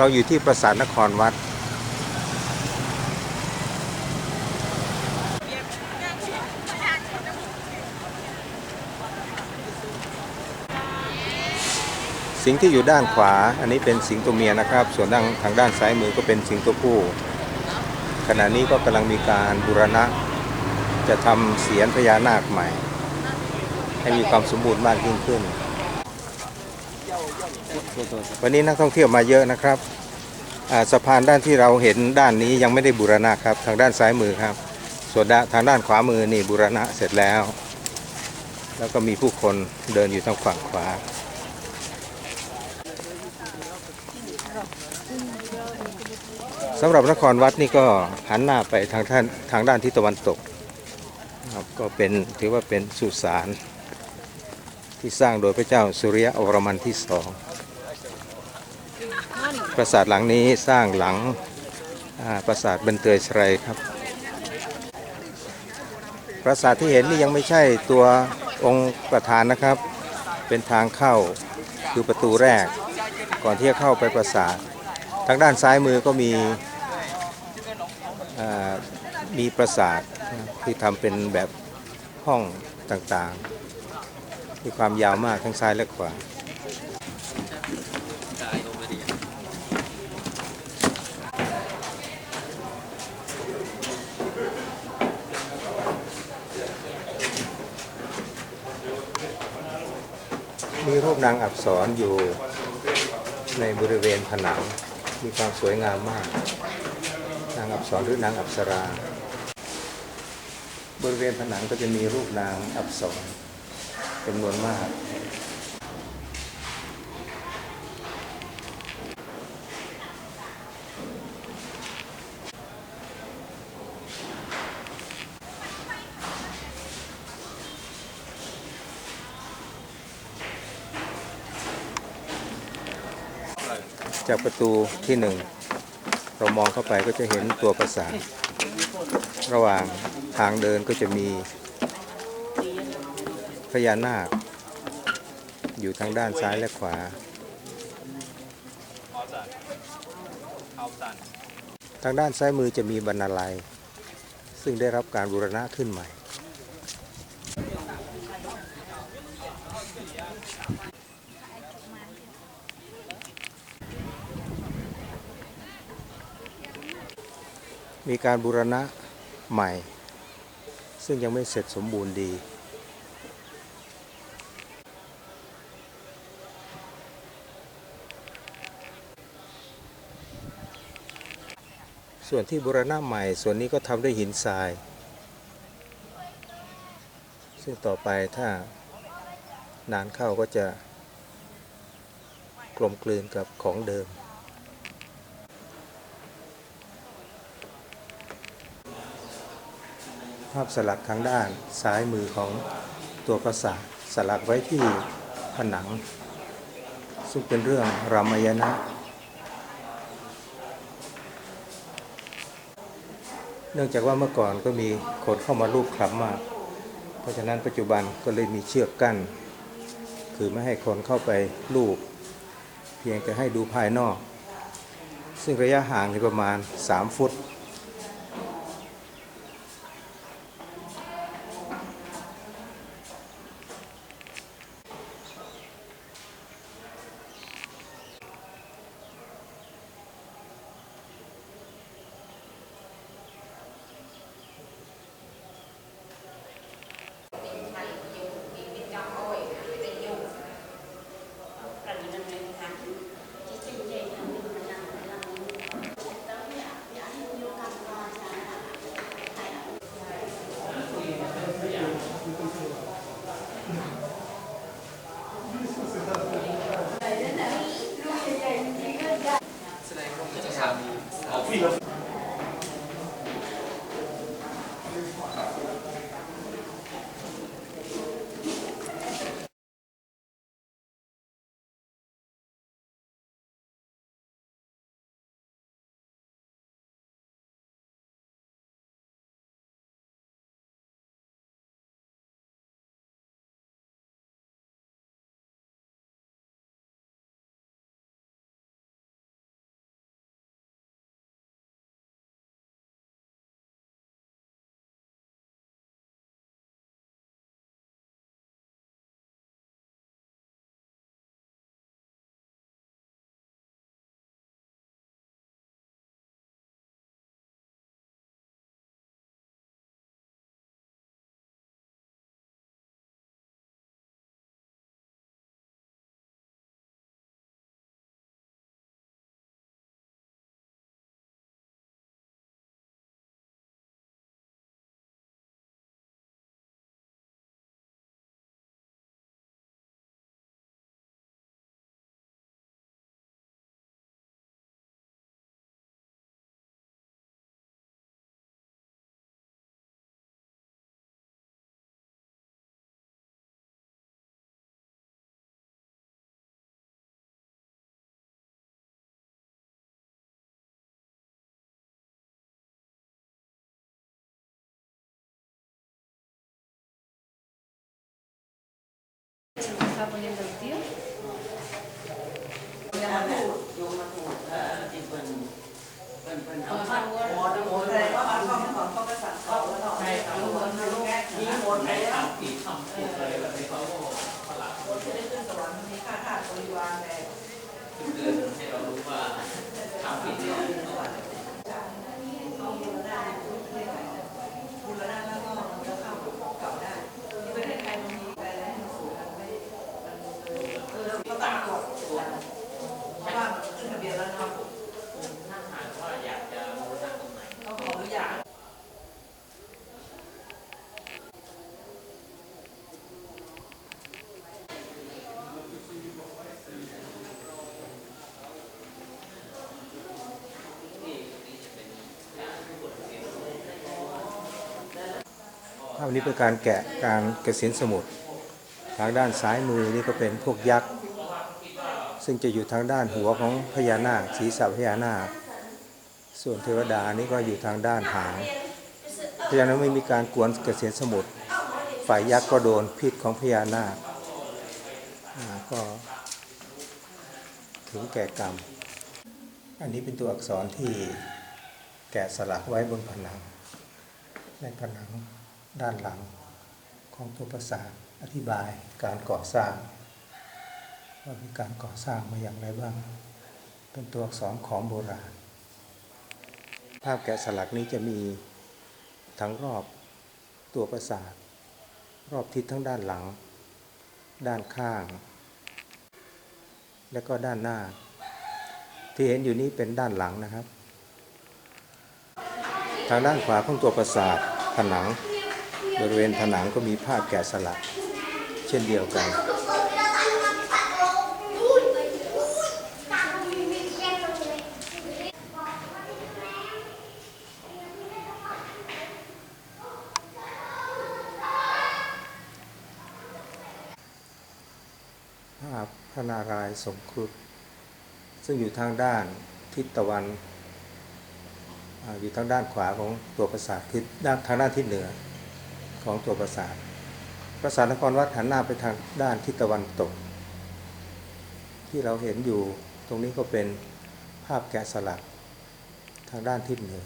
เราอยู่ที่ปราสาทนครวัด สิงที่อยู่ด้านขวา อันนี้เป็นสิงตัวเมียนะครับ ส่วนด้านทางด้านซ้ายมือก็เป็นสิงตัวผู้ ขณะนี้ก็กำลังมีการบูรณะ จะทำเสียนพญานาคใหม่ ให้มีความสมบูรณ์มากยิ่งขึ้น วันนี้นักท่องเที่ยวมาเยอะนะครับอ่าสะพานด้านที่เราเห็นด้านนี้ยังไม่ได้บูรณะครับ ทางด้านซ้ายมือครับ ส่วนทางด้านขวามือนี่บูรณะเสร็จแล้ว แล้วก็มีผู้คนเดินอยู่ทางฝั่งขวาสำหรับนครวัดนี่ก็หันหน้าไปทางท่านทางด้านทิศตะวันตกครับก็เป็นถือว่าเป็นสุสานที่สร้างโดยพระเจ้าสุริยะอรมันที่สอง ปราสาทหลังนี้สร้างหลังปราสาทบันเตยสไรครับ ปราสาทที่เห็นนี่ยังไม่ใช่ตัวองค์ประธานนะครับ เป็นทางเข้าคือประตูแรก ก่อนที่จะเข้าไปปราสาท ทางด้านซ้ายมือก็มีมีปราสาทที่ทำเป็นแบบห้องต่างๆ มีความยาวมากทั้งซ้ายและขวา มีรูปนางอับสรอยู่ในบริเวณผนังมีความสวยงามมาก นางอับสรหรือนางอับสรา บริเวณผนังก็จะมีรูปนางอับสรจำนวนมาก จากประตูที่หนึ่งเรามองเข้าไปก็จะเห็นตัวปราสาทระหว่างทางเดินก็จะมีพญานาค อยู่ทางด้านซ้ายและขวา ทางด้านซ้ายมือจะมีบรรณาลัย ซึ่งได้รับการบูรณะขึ้นใหม่ มีการบูรณะใหม่ ซึ่งยังไม่เสร็จสมบูรณ์ดี ส่วนที่บูรณะใหม่ ส่วนนี้ก็ทำด้วยหินทราย ซึ่งต่อไปถ้านานเข้าก็จะกลมกลืนกับของเดิม ภาพสลักทางด้านซ้ายมือของตัวปราสาทสลักไว้ที่ผนัง ซึ่งเป็นเรื่องรามายณะเนื่องจากว่าเมื่อก่อนก็มีคนเข้ามาลูบคลำมาก เพราะฉะนั้นปัจจุบันก็เลยมีเชือกกั้น คือไม่ให้คนเข้าไปลูบเพียงแต่ให้ดูภายนอก ซึ่งระยะห่างในประมาณ 3 ฟุต Saya 啊，对的 วเนาะใช่ครับมีหมดเลยนะพูดให้เรารู้ว่าทำผิดเนี่ย เอาบุญได้บุญได้แล้วก็มันจะเข้าเก่าได้ที่ประเทศไทยมันมีอะไรให้มันสูงกันไม่มันเออเราต้องกดเพราะว่ามันขึ้นทะเบียนแล้วเนาะ ถ้าหากว่าอยากจะรู้ทางตรงไหน เขาขออนุญาต ภาพนี้เป็นการแกะการเกษียณสมุทรทางด้านซ้ายมือนี่ก็เป็นพวกยักษ์ซึ่งจะอยู่ทางด้านหัวของพญานาคศีรษะพญานาค ส่วนเทวดานี่ก็อยู่ทางด้านหางเพราะฉะนั้นไม่มีการกวนเกษียณสมุทรฝ่ายยักษ์ก็โดนพิษของพญานาคก็ถึงแก่กรรม อันนี้เป็นตัวอักษรที่แกะสลักไว้บนผนัง ในผนัง ด้านหลังของตัวปราสาทอธิบายการก่อสร้างว่ามีการก่อสร้างมาอย่างไรบ้าง เป็นตัวอักษรของโบราณ ภาพแกะสลักนี้จะมีทั้งรอบตัวปราสาท รอบทิศทั้งด้านหลัง ด้านข้าง และก็ด้านหน้า ที่เห็นอยู่นี้เป็นด้านหลังนะครับ ทางด้านขวาของตัวปราสาทผนัง บริเวณผนังก็มีภาพแกะสลัก เช่นเดียวกัน ภาพพระนารายณ์ทรงครุฑซึ่งอยู่ทางด้านทิศตะวันอาอยู่ทางด้านขวาของตัวปราสาทคือด้านทางด้านทิศเหนือ ของตัวปราสาทปราสาทนครวัดหันหน้าไปทางด้านทิศตะวันตก ที่เราเห็นอยู่ตรงนี้ก็เป็นภาพแกะสลักทางด้านทิศเหนือ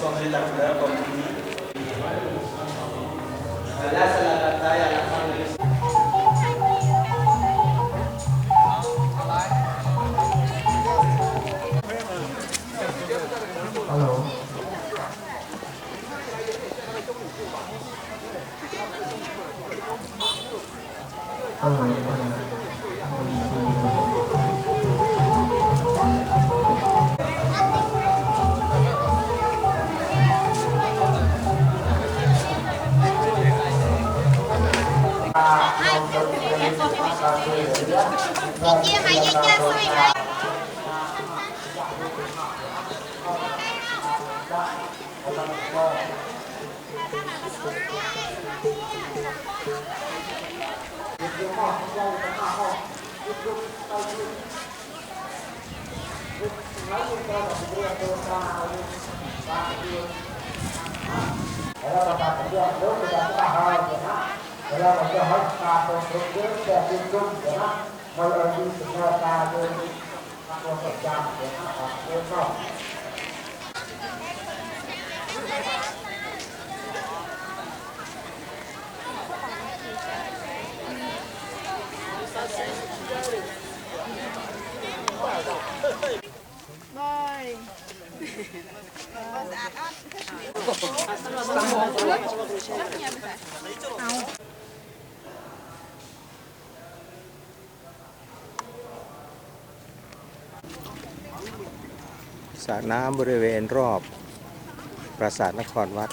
changer la couleur comme tu dis. Là, c'est la bataille à la fin de l'histoire. 你 Kalau kata kerja itu tidak pahal, karena kalau kerja harus kata kerja saya hidup, karena kalau di semua kata kata kerja, karena kata kerja. สระน้ำบริเวณรอบปราสาทนครวัด